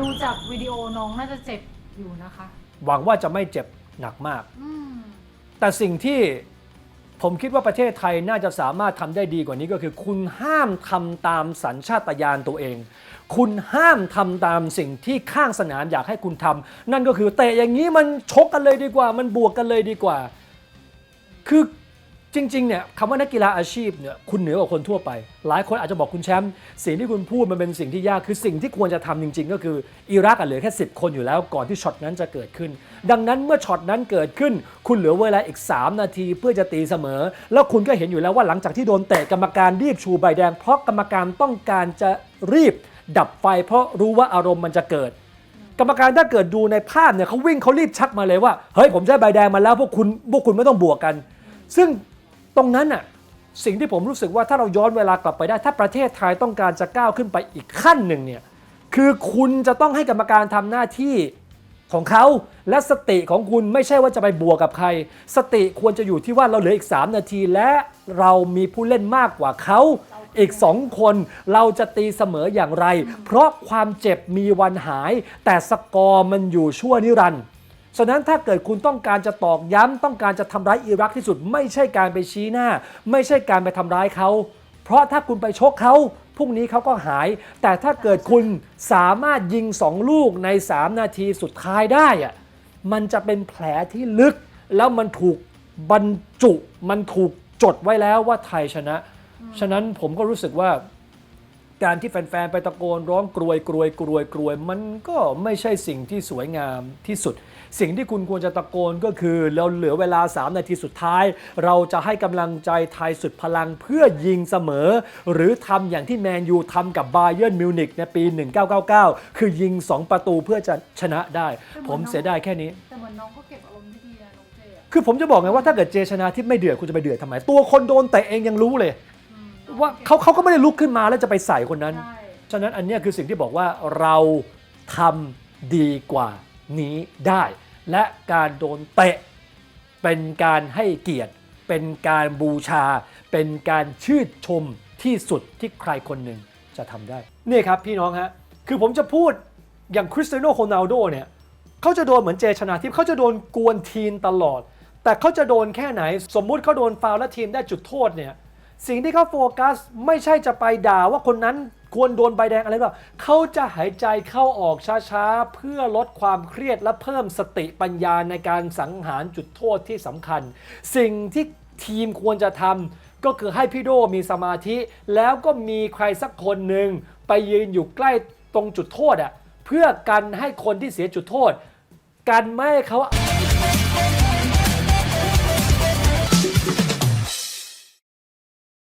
ดูจากวิดีโอน้องน่าจะเจ็บอยู่นะคะ หวังว่าจะไม่เจ็บหนักมาก อืมแต่สิ่งที่ผมคิดว่าประเทศไทยน่าจะสามารถทำได้ดีกว่านี้ก็คือ คุณห้ามทำตามสัญชาตญาณตัวเอง คุณห้ามทำตามสิ่งที่ข้างสนามอยากให้คุณทำนั่นก็คือเตะอย่างนี้มันชกกันเลยดีกว่า มันบวกกันเลยดีกว่า คือ จริงๆเนี่ยคำว่านักกีฬาอาชีพเนี่ยคุณเหนือกว่าคนทั่วไป หลายคนอาจจะบอกคุณแชมป์สิ่งที่คุณพูดมันเป็นสิ่งที่ยากคือสิ่งที่ควรจะทำจริง ๆ ก็คืออิรักเหลือแค่ 10 คนอยู่แล้วก่อนที่ช็อตนั้นจะเกิดขึ้น ดังนั้นเมื่อช็อตนั้นเกิดขึ้น คุณเหลือเวลาอีก 3 นาทีเพื่อจะตีเสมอ แล้วคุณก็เห็นอยู่แล้วว่าหลังจากที่โดนเตะกรรมการรีบชูใบแดง เพราะกรรมการต้องการจะรีบ ดับไฟ เพราะรู้ว่าอารมณ์มันจะเกิด กรรมการถ้าเกิดดูในภาพเนี่ยเขาวิ่งเขารีบชักมาเลยว่าเฮ้ยผมได้ใบแดงมาแล้วพวกคุณพวกคุณไม่ต้องบวกกัน ซึ่ง ตรงนั้นน่ะสิ่งที่ผมรู้สึกว่าถ้าเราย้อนเวลากลับไปได้ ถ้าประเทศไทยต้องการจะก้าวขึ้นไปอีกขั้นหนึ่งเนี่ยคือคุณจะต้องให้กรรมการทำหน้าที่ของเขาและสติของคุณไม่ใช่ว่าจะไปบวกกับใคร สติควรจะอยู่ที่ว่าเราเหลืออีก 3 นาทีและเรามีผู้เล่นมากกว่าเขาอีก2คนเราจะตีเสมออย่างไร เพราะความเจ็บมีวันหาย แต่สกอร์มันอยู่ชั่วนิรันดร์ ฉะนั้นถ้าเกิดคุณต้องการจะตอกย้ำต้องการจะทำร้ายอิรักที่สุด ไม่ใช่การไปชี้หน้า ไม่ใช่การไปทำร้ายเขาเพราะถ้าคุณไปชกเขาพรุ่งนี้เขาก็หาย แต่ถ้าเกิดคุณสามารถยิง2ลูกใน 3 นาทีสุดท้ายได้อะมันจะเป็นแผลที่ลึก แล้วมันถูกบรรจุ มันถูกจดไว้แล้วว่าไทยชนะ ฉะนั้นผมก็รู้สึกว่า การที่แฟนๆ ไปตะโกนร้องกรวยกรวยกรวยกรวย มันก็ไม่ใช่สิ่งที่สวยงามที่สุด สิ่งที่คุณควรจะตะโกนก็คือเราเหลือเวลา 3 นาทีสุดท้าย เราจะให้กำลังใจไทยสุดพลังเพื่อยิงเสมอ หรือทำอย่างที่แมนยูทำกับบาเยิร์นมิวนิกในปี 1999 คือยิง 2 ประตูเพื่อจะชนะได้ ผมเสียดายแค่นี้ แต่เหมือนน้องก็เก็บอารมณ์ที่ดีนะน้องเจอะคือผมจะบอกไงว่าถ้าเกิดเจชนะที่ไม่เดือดคุณจะไปเดือดทำไม ตัวคนโดนเตะเองยังรู้เลยอืม ว่าเขาเขาก็ไม่ได้ลุกขึ้นมาแล้วจะไปใส่คนนั้นใช่ฉะนั้นอันเนี้ยคือสิ่งที่บอกว่าเราทำดีกว่านี้ได้ และการโดนเตะ เป็นการให้เกียรติ เป็นการบูชา เป็นการชื่นชมที่สุดที่ใครคนหนึ่งจะทำได้ นี่ครับพี่น้องฮะ คือผมจะพูดอย่างคริสเตียโนโรนัลโดเนี่ยเขาจะโดนเหมือนเจชนาทิพย์เขาจะโดนกวนทีนตลอด แต่เขาจะโดนแค่ไหน สมมุติเขาโดนฟาวล์และทีมได้จุดโทษเนี่ย สิ่งที่เขาโฟกัสไม่ใช่จะไปด่าว่าคนนั้นควรโดนใบแดงอะไรหรือเปล่าเขาจะหายใจเข้าออกช้าๆ เพื่อลดความเครียดและเพิ่มสติปัญญาในการสังหารจุดโทษที่สำคัญ สิ่งที่ทีมควรจะทำก็คือให้พี่โดมีสมาธิ แล้วก็มีใครสักคนหนึ่งไปยืนอยู่ใกล้ตรงจุดโทษอะ่ะเพื่อกันให้คนที่เสียจุดโทษ กันไม่ให้เขา